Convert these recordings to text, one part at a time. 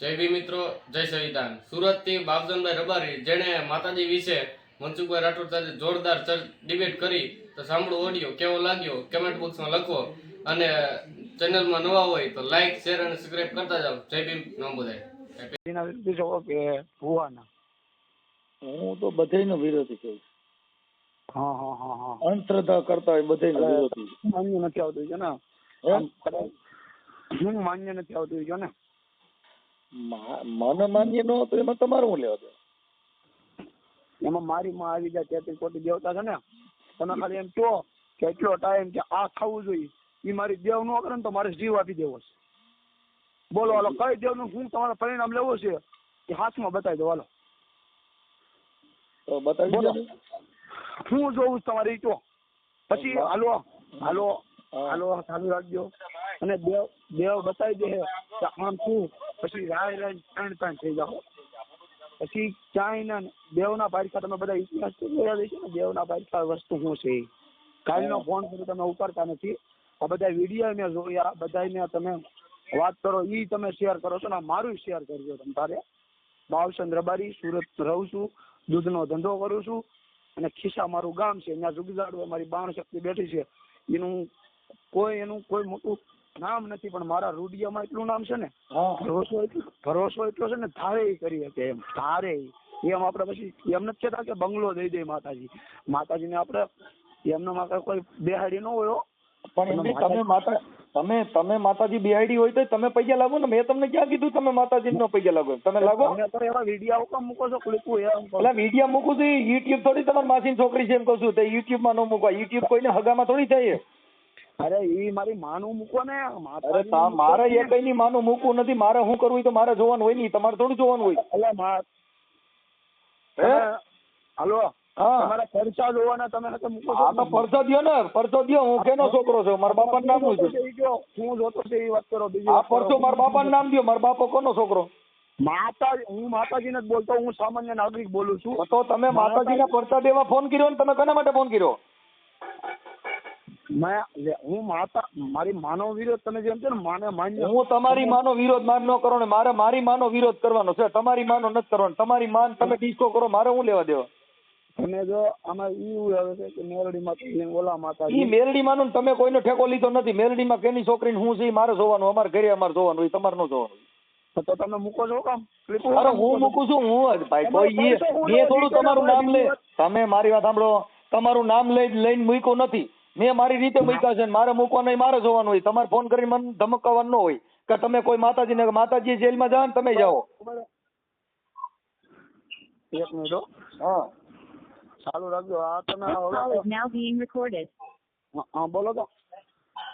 જય ભી મિત્રો જય સંવિધાન સુરતથી બાબુજનભાઈ રબારી જેણે માતાજી વિશે મનસુખભાઈ રાઠોડ સાથે જોરદાર ડિબેટ કરી તો સાંભળો ઓડિયો કેવો લાગ્યો? કમેન્ટ બોક્સમાં લખો. અને ચેનલમાં નવા હોય તો લાઈક શેર અને સબસ્ક્રાઇબ કરતા જાઓ. જય ભીમ નો બધાય કે ભુવાના. હું તો બધાયનો વિરોધી છું. હા હા હા હા. અંધશ્રદ્ધા કરતા હોય બધાયનો વિરોધી. માન્ય નથી આવતું છે ને. હે? માન્ય નથી આવતું છે ને. મને માન્ય ન હતું એમાં તમારે શું લેવા દે એમાં મારી માં આવી જાય તેત્રીસ કોટી દેવતા છે ને. તમે ખાલી એમ કહો કે એટલો ટાઈમ કે આ ખાવું જોઈએ. એ મારી દેવ નો કરે ને તો મારે જીવ આપી દેવો છે. બોલો હાલો કઈ દેવનું શું તમારે પરિણામ લેવું છે? એ હાથમાં બતાવી દો હાલો. તો બતાવી હું જોઉં છું તમારે ઈ પછી હાલો હાલો હાલો ચાલુ રાખજો. અને દેવ દેવ બતાવી દે આમ શું? પછી રાય રાય ત્રણ ત્રણ થઈ જાઓ. પછી ક્યાંય દેવના પારખા તમે બધા ઇતિહાસ જોયા છે ને દેવના પારખા વસ્તુ શું છે? કાલનો ફોન કરી તમે ઉપાડતા નથી. આ બધા વીડિયો મેં જોયા બધાને તમે વાત કરો ઈ તમે શેર કરો છો ને મારું શેર કરજો તમે તારે બાવચંદ રબારી સુરત રહું છું દૂધનો ધંધો કરું છું અને ખિસ્સા મારું ગામ છે. ત્યાં જુગજાડું અમારી બાણ શક્તિ બેઠી છે. એનું કોઈ એનું કોઈ મોટું નામ નથી પણ મારા રૂડિયામાં એટલું નામ છે ને ભરોસો એટલો ભરોસો એટલો છે ને ધારે કરી શકે એમ ધારે. એમ આપણે પછી એમ નથી કહેતા કે બંગલો દઈ દે માતાજી. માતાજીને આપણે એમના માતા કોઈ બેહાડી ન હોય પણ તમે માતા તમે તમે માતાજી બિહાડી હોય તો તમે પૈયા લાગો ને મેં તમને ક્યાં કીધું તમે માતાજી નો પૈયા લાગો? તમે લાગો એવા વિડીયા કામ મૂકો છો? કહું. એટલે વિડીયા મૂકું છું યુટ્યુબ થોડી તમારી માસી છોકરી છે એમ કહું છું તે યુટ્યુબમાં ન મૂકવા. યુટ્યુબ કોઈને હગામાં થોડી થાય અરે એ મારી માનું મૂકો ને અરે મારે એ કઈ ની માનું મૂકવું નથી મારે શું કરવું તો મારે જોવાનું હોય નહીં તમારે થોડું જોવાનું હોય. એટલે હાલો હા. તમારા ખર્ચા જોવાના તમે નકર મૂકો છો તો પરસો દ્યો ને પરસો દ્યો હું કેનો છોકરો છું? મારા બાપા નામ હું જોતો છે? હું જોતો એ વાત કરો બીજી આ કરો. મારા નામ દ્યો મારા બાપો કોનો છોકરો? માતા હું માતાજીને જ બોલતો હું સામાન્ય નાગરિક બોલું છું. તો તમે માતાજી ને પરસા દેવા ફોન કર્યો ને તમે કોના માટે ફોન કર્યો? મેં હું માતા મારી માનવ વિરોધ તમે જેમ છે ને માને માન્ય. હું તમારી માનો વિરોધ માર ન કરો ને મારે મારી માનો વિરોધ કરવાનો છે. તમારી માનો નથી કરવાનો. તમારી માન તમે ડિસ્કો કરો મારે હું લેવા દેવા? તમે જો આમાં એવું આવે છે કે મેરડી માં ઓલા ઈ માતાજી મેલડી માનો તમે કોઈનો ઠેકો લીધો નથી. મેલડીમાં કેની છોકરી હું છે મારે જોવાનું અમારે ઘરે અમારે જોવાનું હોય તમારે ન જોવાનું તો તો તમે મૂકો છો કામ? અરે હું મૂકું છું. હું જ ભાઈ કોઈ એ થોડું તમારું નામ લે. તમે મારી વાત સાંભળો. તમારું નામ લઈ લઈને મૂક્યું નથી. મેં મારી રીતે મૂક્યા છે મારે મૂકવાનો નહીં મારે જોવાનું હોય. તમારે ફોન કરીને મને ધમકાવવાનું ન હોય કે તમે કોઈ માતાજીને માતાજી જેલમાં જાઓ ને તમે જાઓ. એક મિનિટ હા. ચાલુ રાખજો. આ તમે. હા, બોલો તો.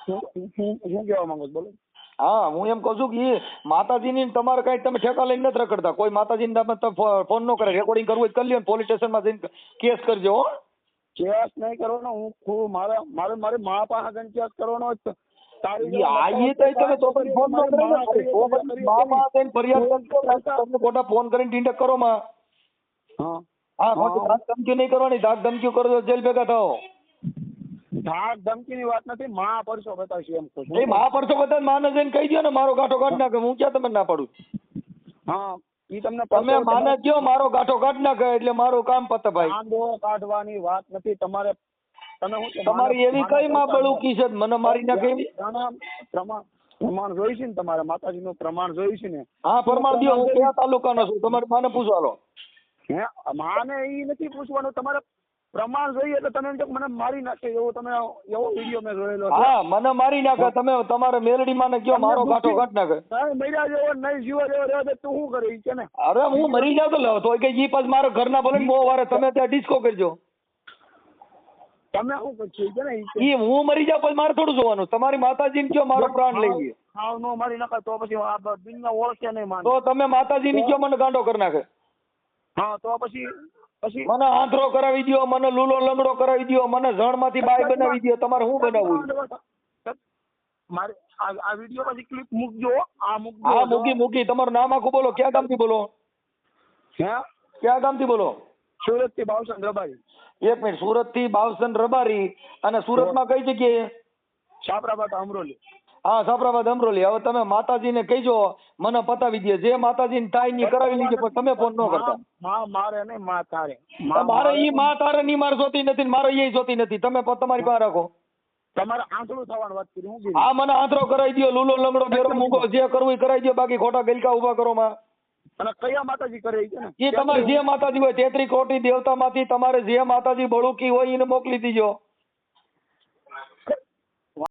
શું શું શું કહેવા માંગો બોલો. હા હું એમ કહું છું કે માતાજી માતાજીની ને તમારે કઈ તમે ઠેકા લઈને નથી રખડતા. કોઈ માતાજીને તમે તમે ફોન ન કરે. રેકોર્ડિંગ કરવું હોય તો કરી લ્યો ને પોલીસ સ્ટેશનમાં જઈને કેસ કરજો હો. કેસ નહીં કરવાનો હું ખૂબ મારે મારે મા પાસે કેસ કરવાનો જ ન કરે ને મા ખોટા ફોન કરીને ટીંડકમાં. હા. ધાક ધમકી નહીં કરવાની. ધાક ધમકી કરો તો જેલ ભેગા થાઓ. ધાક ધમકીની વાત નથી મા પરસો બતાવશે એમ એ મા પડશો બધા માને જઈને કહી દો ને મારો ગાંઠો કાઢ નાખે હું ક્યાં તમે ના પાડું? હા. ઈ તમને તમે માને કયો મારો ગાંઠો કાઢ કહે એટલે મારું કામ પતે ભાઈ કાંદો કાઢવાની વાત નથી તમારે તમે હું તમારી એવી કઈ માં બળુકી છે? મને મારી ના એવી પ્રમાણ પ્રમાણ જોઈ છે ને તમારે માતાજીનું પ્રમાણ જોઈ છે ને? હા પ્રમાણ દિયો હું કયા તાલુકાનો છું? તમારે માને પૂછો હાલો હે માને ઈ નથી પૂછવાનું તમારે પ્રમાણ જોઈએ એટલે તમે એમ કે મને મારી નાખે એવો તમે એવો વીડિયો મેં જોયેલો હા મને મારી નાખે તમે તમારે મેલડી માને કયો મારો ગાંઠો કાઢ નાખે. મર્યા જેવો નહીં જીવો જેવો રહેવા તું શું કરે કે ને? અરે હું મરી જાવ તો તો કે ઈ પાછ મારા ઘરના ભલે ને મોં વારે તમે ત્યાં ડિસ્કો કરજો. તમે શું કરશો કે ને ઈ હું મરી જાવ પછી મારે થોડું જોવાનું. તમારી માતાજીને કયો મારો પ્રાણ લઈ ગયો? હાવ નો મારી નાખે તો પછી આ દુનિયા ઓળખે નહીં માને. તો તમે માતાજીની કયો મને ગાંડો કરી નાખે? હા તો પછી પછી મને આંધળો કરાવી દો મને લૂલો લંગડો કરાવી દો મને ઝણમાંથી બાય બનાવી દો તમારે શું બનાવવું? મારે આ વીડિયો પછી ક્લિપ મૂકજો આ મૂકજો હા મૂકી મૂકી. તમારું નામ આખું બોલો. ક્યાં ગામથી બોલો? હે? ક્યાં ગામથી બોલો? સુરતથી ભાવસન રબારી. એક મિનિટ. સુરતથી બાવસન રબારી અને સુરતમાં કઈ જગ્યાએ? છાપરાબાદ અમરોલી. હા છાપરાબાદ અમરોલી. હવે તમે માતાજીને કહેજો મને પતાવી દે. જે માતાજીને થાયની કરાવી લીધી પણ તમે ફોન ન કરતા. માં મારે ને માં તારે. મારે ઈ માં તારે ની મારે જોતી નથી મારે એ જોતી નથી. તમે તમારી પાસે રાખો. તમારે આંધળું થવાની વાત કરી હું કીધું આ મને આંતરો કરાવી દો લૂલો લંગડો બેરો મૂકો જે કરવું એ કરાવી દો બાકી ખોટા ગલકા ઊભા કરો માં. અને કયા માતાજી કરે છે ને? એ તમારે જે માતાજી હોય તેત્રી કોટી દેવતામાંથી તમારે જે માતાજી બળુકી હોય એને મોકલી દીજો.